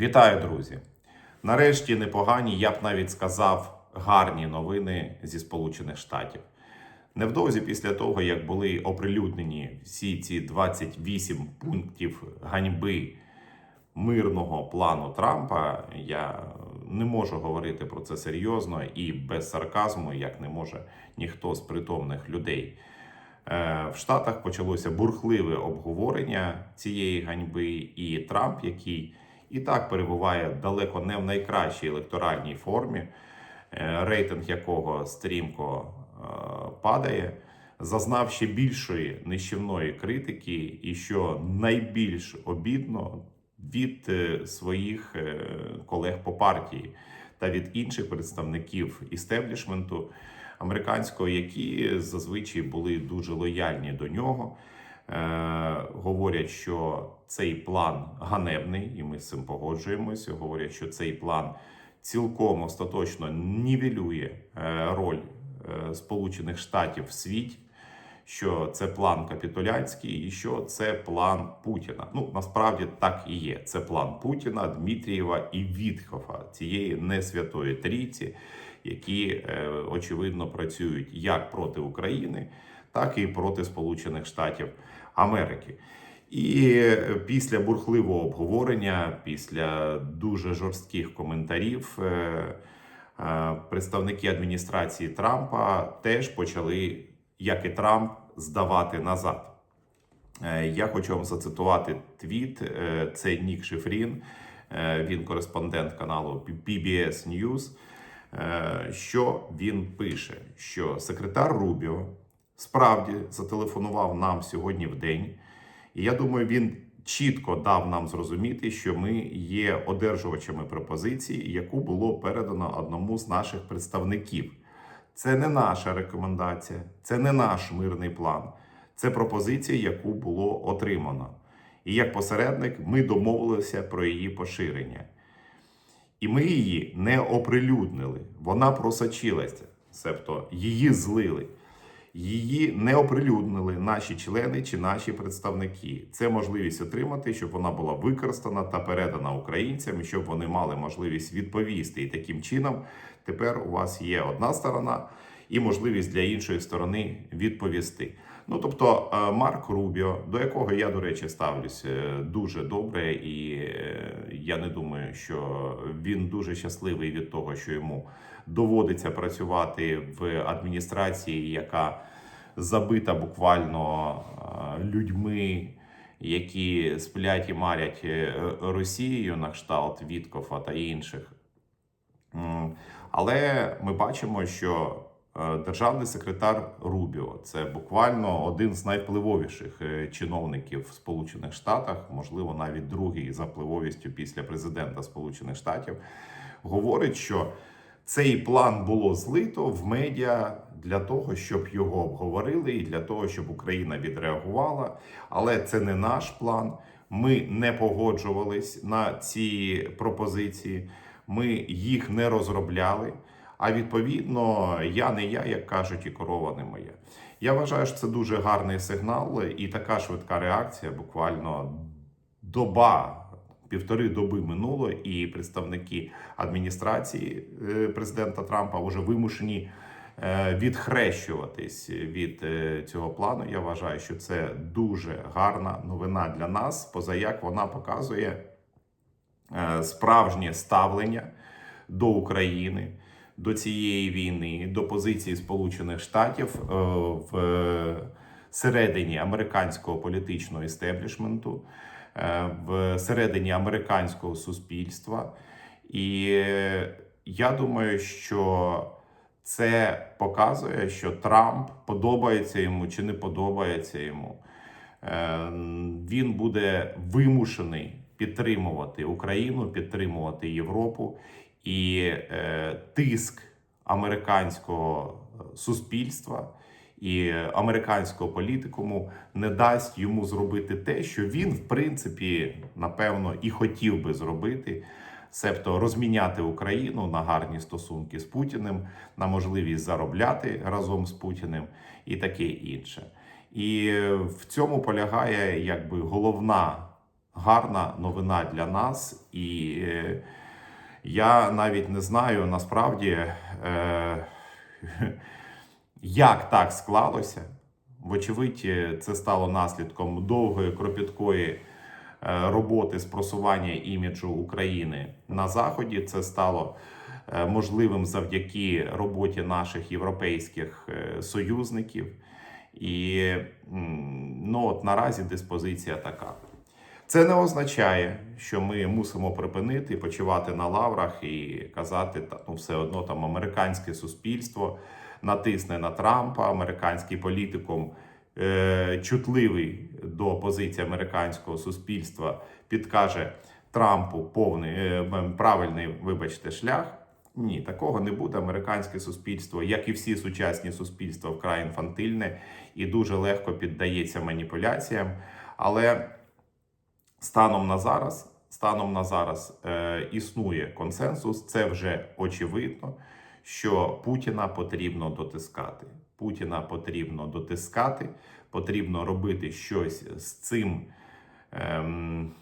Вітаю, друзі! Нарешті непогані, я б навіть сказав, гарні новини зі Сполучених Штатів. Невдовзі після того, як були оприлюднені всі ці 28 пунктів ганьби мирного плану Трампа, я не можу говорити про це серйозно і без сарказму, як не може ніхто з притомних людей. Е, В Штатах почалося бурхливе обговорення цієї ганьби, і Трамп, який і так перебуває далеко не в найкращій електоральній формі, е, рейтинг якого стрімко е, падає, зазнав ще більшої нищівної критики, і що найбільш обідно від е, своїх колег по партії та від інших представників істеблішменту американського, які зазвичай були дуже лояльні до нього. Е, говорять, що цей план ганебний, і ми з цим погоджуємося. Говорять, що цей план цілком остаточно нівелює е, роль е, Сполучених Штатів в світі. Що це план капітулянський, і що це план Путіна. Ну насправді так і є. Це план Путіна, Дмитрієва і Вітхофа, цієї несвятої трійці, які очевидно працюють як проти України, так і проти Сполучених Штатів Америки. І е, після бурхливого обговорення, після дуже жорстких коментарів, е, е, представники адміністрації Трампа теж почали, як і Трамп, здавати назад. Я хочу вам зацитувати твіт. Це Нік Шифрін, він кореспондент каналу PBS News. Що він пише? Що секретар Рубіо справді зателефонував нам сьогодні в день, і я думаю, він чітко дав нам зрозуміти, що ми є одержувачами пропозиції, яку було передано одному з наших представників. Це не наша рекомендація, це не наш мирний план. Це пропозиція, яку було отримано. І як посередник ми домовилися про її поширення. І ми її не оприлюднили. Вона просочилася, себто її злили. Її не оприлюднили наші члени чи наші представники. Це можливість отримати, щоб вона була використана та передана українцям, і щоб вони мали можливість відповісти. І таким чином тепер у вас є одна сторона і можливість для іншої сторони відповісти. Ну тобто е, Марк Рубіо, до якого я, до речі, ставлюсь е, дуже добре, і е, я не думаю, що він дуже щасливий від того, що йому доводиться працювати в адміністрації, яка забита буквально людьми, які сплять і марять Росією на кшталт Віткофа та інших. Але ми бачимо, що державний секретар Рубіо це буквально один з найвпливовіших е, чиновників в Сполучених Штатах, можливо, навіть другий за впливовістю після президента Сполучених Штатів, говорить, що цей план було злито в медіа для того, щоб його обговорили, і для того, щоб Україна відреагувала. Але це не наш план. Ми не погоджувались на ці пропозиції. Ми їх не розробляли. А відповідно, я не я, як кажуть, і корова не моя. Я вважаю, що це дуже гарний сигнал, і така швидка реакція. Буквально доба, півтори доби минуло, і представники адміністрації е, президента Трампа вже вимушені е, відхрещуватись від е, цього плану. Я вважаю, що це дуже гарна новина для нас, позаяк вона показує справжнє ставлення до України, до цієї війни, до позиції Сполучених Штатів е, в середині американського політичного істеблішменту, е, в середині американського суспільства. І е, я думаю, що це показує, що Трамп подобається йому чи не подобається йому. Е, Він буде вимушений підтримувати Україну, підтримувати Європу і е, тиск американського суспільства і американського політикуму не дасть йому зробити те, що він, в принципі, напевно, і хотів би зробити. Себто розміняти Україну на гарні стосунки з Путіним, на можливість заробляти разом з Путіним і таке інше. І в цьому полягає якби головна гарна новина для нас, і е, я навіть не знаю насправді, е, як так склалося. Вочевидь, е, це стало наслідком довгої кропіткої е, роботи з просування іміджу України на Заході. Це стало е, можливим завдяки роботі наших європейських союзників. І ну, от наразі диспозиція така. Це не означає, що ми мусимо припинити почивати на лаврах і казати, та ну все одно там американське суспільство натисне на Трампа, американський політикум е, чутливий до позиції американського суспільства, підкаже Трампу повний е, правильний, вибачте, шлях. Ні, такого не буде. Американське суспільство, як і всі сучасні суспільства, вкрай інфантильне і дуже легко піддається маніпуляціям. Але станом на зараз, станом на зараз е, існує консенсус. Це вже очевидно, що Путіна потрібно дотискати. Путіна потрібно дотискати, потрібно робити щось з цим ем,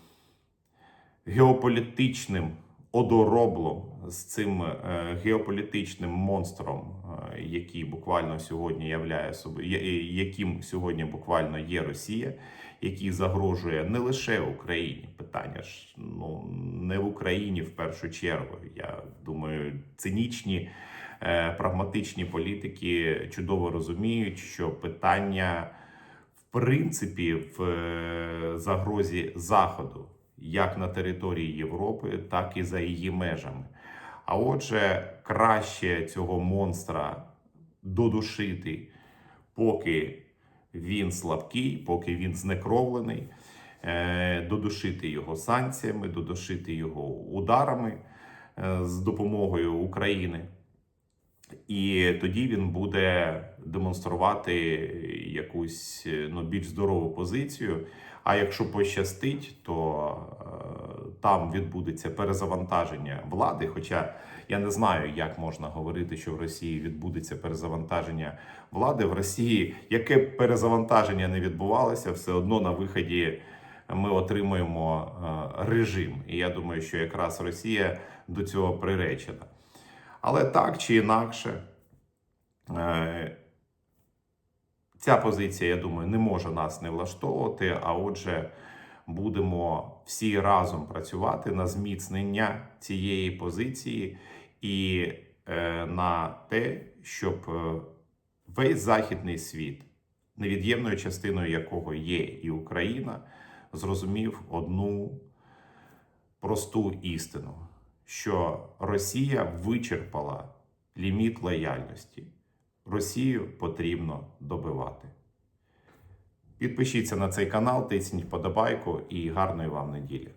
геополітичним одороблом, з цим е, геополітичним монстром, е, який буквально сьогодні являє собою, яким сьогодні буквально є Росія, який загрожує не лише Україні. Питання ж ну не в Україні в першу чергу. Я думаю, цинічні. е, Прагматичні політики чудово розуміють, що питання в принципі в е, загрозі Заходу, як на території Європи, так і за її межами. А отже, краще цього монстра додушити, поки він слабкий, поки він знекровлений, е, додушити його санкціями, додушити його ударами е, з допомогою України. І тоді він буде демонструвати якусь е, ну, більш здорову позицію. А якщо пощастить, то е, там відбудеться перезавантаження влади. Хоча я не знаю, як можна говорити, що в Росії відбудеться перезавантаження влади. В Росії яке перезавантаження не відбувалося, все одно на виході ми отримуємо е, режим. І я думаю, що якраз Росія до цього приречена. Але так чи інакше, е, ця позиція, я думаю, не може нас не влаштовувати. А отже, будемо всі разом працювати на зміцнення цієї позиції і е, на те, щоб е, весь західний світ, невід'ємною частиною якого є і Україна, зрозумів одну просту істину, що Росія вичерпала ліміт лояльності. Росію потрібно добивати. Підпишіться на цей канал, тисніть вподобайку і гарної вам неділі.